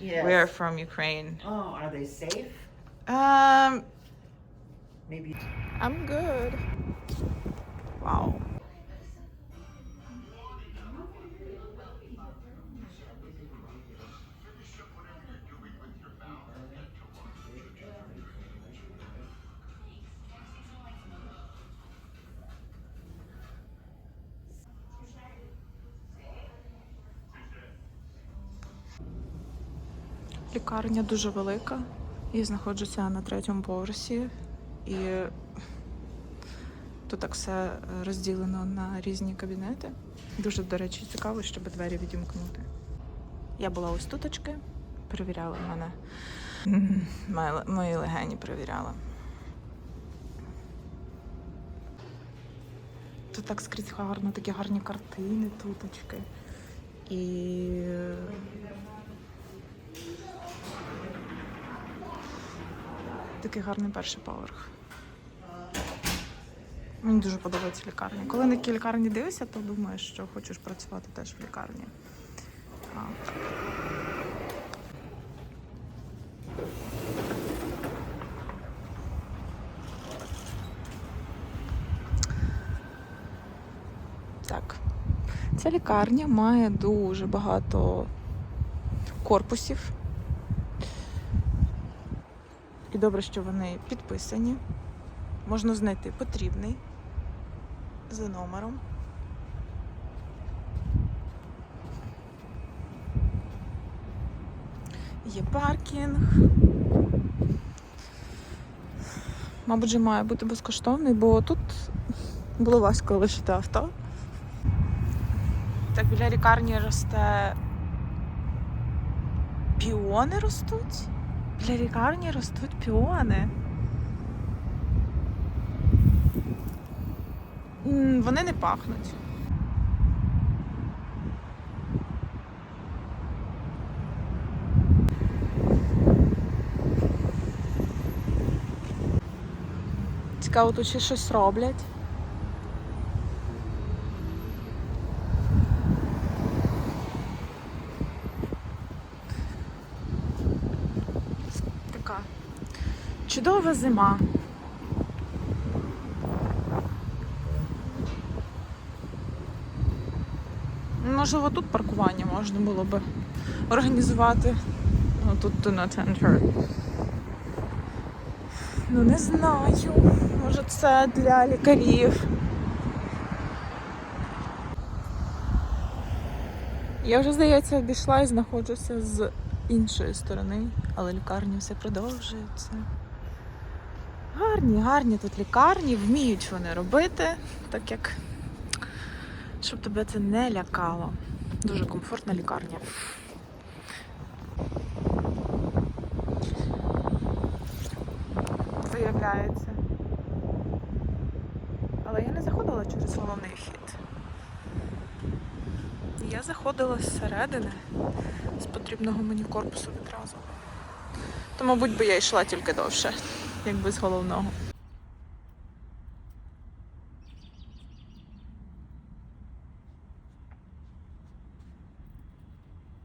Yes. We are from Ukraine. Oh, are they safe? Um, Maybe. I'm good. Лікарня дуже велика. Я знаходжуся на третьому поверсі, і тут так все розділено на різні кабінети. Дуже, до речі, цікаво, щоб двері відімкнути. Я була ось туточки, перевіряла мене. Мої легені перевіряла. Тут так скрізь гарно, такі гарні картини, туточки. І Такий гарний перший поверх. Мені дуже подобається лікарня. Коли на які лікарні дивишся, то думаєш, що хочеш працювати теж в лікарні. А, так. Так. Ця лікарня має дуже багато корпусів. І добре, що вони підписані. Можна знайти потрібний за номером. Є паркінг. Мабуть, же має бути безкоштовний, бо тут було важко лишити авто. Так, біля лікарні росте. Піони ростуть. Біля лікарні ростуть піони. Вони не пахнуть. Цікаво, тут ще щось роблять. Чудова зима. Можливо, тут паркування можна було би організувати. Ну, тут do not enter. Ну, не знаю. Може, це для лікарів. Я вже, здається, обійшла і знаходжуся з іншої сторони, але лікарні все продовжуються. Гарні, гарні тут лікарні, вміють вони робити, так як щоб тебе це не лякало. Дуже комфортна лікарня. Виявляється. Але я не заходила через головний вхід. Я заходила зсередини, з потрібного мені корпусу відразу. То, мабуть, би я йшла тільки довше, якби з головного.